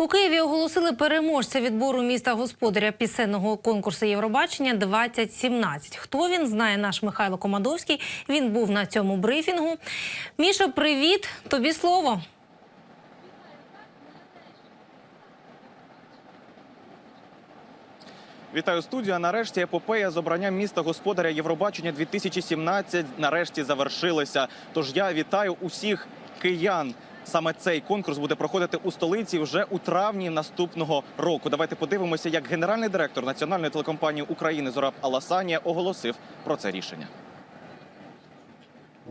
У Києві оголосили переможця відбору міста господаря пісенного конкурсу Євробачення 2017. Хто він знає наш Михайло Комадовський? Він був на цьому брифінгу. Мішо, привіт! Тобі слово. Вітаю студію. Нарешті епопея з обранням міста господаря Євробачення 2017 нарешті завершилася. Тож я вітаю усіх киян. Саме цей конкурс буде проходити у столиці вже у травні наступного року. Давайте подивимося, як генеральний директор національної телекомпанії України Зораб Аласанія оголосив про це рішення.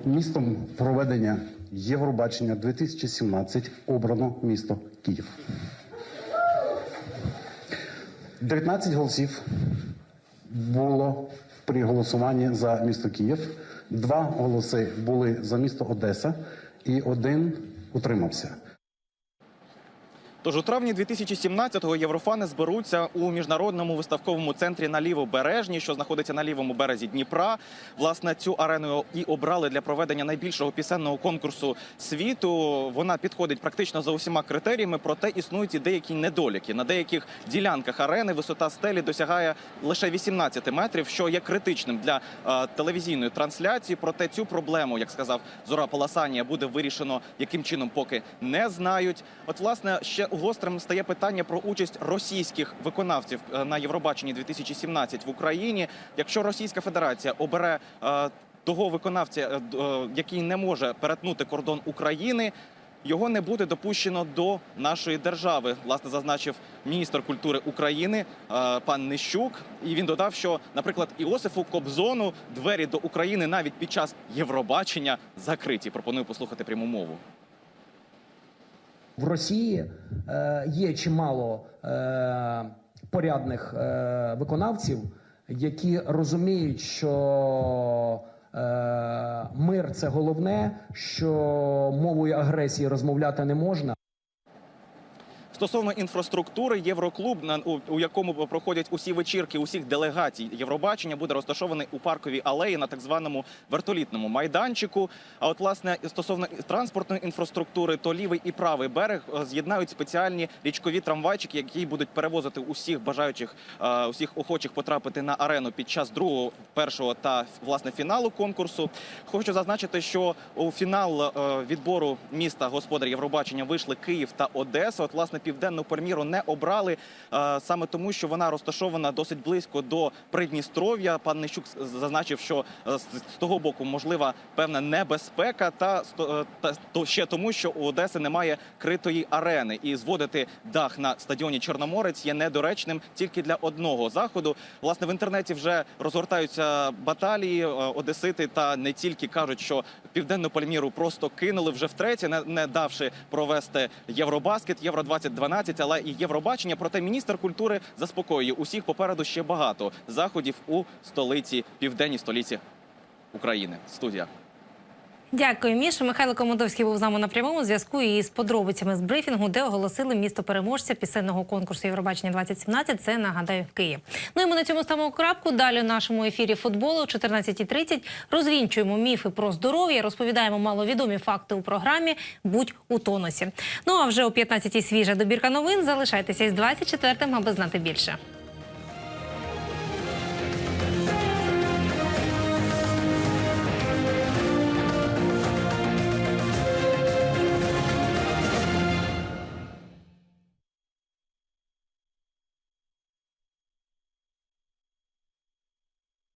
Містом проведення Євробачення 2017 обрано місто Київ. 19 голосів було при голосуванні за місто Київ. Два голоси були за місто Одеса і один утримався. Тож у травні 2017-го єврофани зберуться у міжнародному виставковому центрі на лівобережні, що знаходиться на лівому березі Дніпра. Власне, цю арену і обрали для проведення найбільшого пісенного конкурсу світу. Вона підходить практично за усіма критеріями, проте існують і деякі недоліки. На деяких ділянках арени висота стелі досягає лише 18 метрів, що є критичним для е, телевізійної трансляції. Проте цю проблему, як сказав Зора Паласанія, буде вирішено яким чином, поки не знають. От, власне, ще гострим стає питання про участь російських виконавців е, на Євробаченні 2017 в Україні. Якщо Російська Федерація обере е, того виконавця, е, який не може перетнути кордон України. Його не буде допущено до нашої держави, власне, зазначив міністр культури України пан Нищук. І він додав, що, наприклад, Іосифу Кобзону двері до України навіть під час Євробачення закриті. Пропоную послухати пряму мову. В Росії е, є чимало е, порядних е, виконавців, які розуміють, що е, мир це головне, що мовою агресії розмовляти не можна. Стосовно інфраструктури, Євроклуб, у, якому проходять усі вечірки усіх делегацій Євробачення, буде розташований у парковій алеї на так званому вертолітному майданчику. А от власне стосовно транспортної інфраструктури, то лівий і правий берег е, з'єднають спеціальні річкові трамвайчики, які будуть перевозити усіх бажаючих, е, усіх охочих потрапити на арену під час другого, першого та власне фіналу конкурсу. Хочу зазначити, що у фінал е, відбору міста господар Євробачення вийшли Київ та Одеса. От власне південну Перміру не обрали е, саме тому, що вона розташована досить близько до Придністров'я. Пан Нищук зазначив, що е, з того боку можлива певна небезпека, та, е, то ще тому, що у Одеси немає критої арени, і зводити дах на стадіоні Чорноморець є недоречним тільки для одного заходу. Власне в інтернеті вже розгортаються баталії. Одесити та не тільки кажуть, що південну Пальміру просто кинули вже втретє, не, давши провести Євробаскет, Євро 2012 але і Євробачення. Проте міністр культури заспокоює усіх. Попереду ще багато заходів у столиці, південній столиці України. Студія. Дякую, Міша. Михайло Комадовський був з нами на прямому зв'язку і з подробицями з брифінгу, де оголосили місто переможця пісенного конкурсу Євробачення 2017. Це нагадаю Київ. Ну і ми на цьому ставимо крапку. Далі у нашому ефірі футболу о 14.30 розвінчуємо міфи про здоров'я, розповідаємо маловідомі факти у програмі. Будь у тонусі. Ну а вже о 15.00 свіжа добірка новин. Залишайтеся із 24-м, аби знати більше.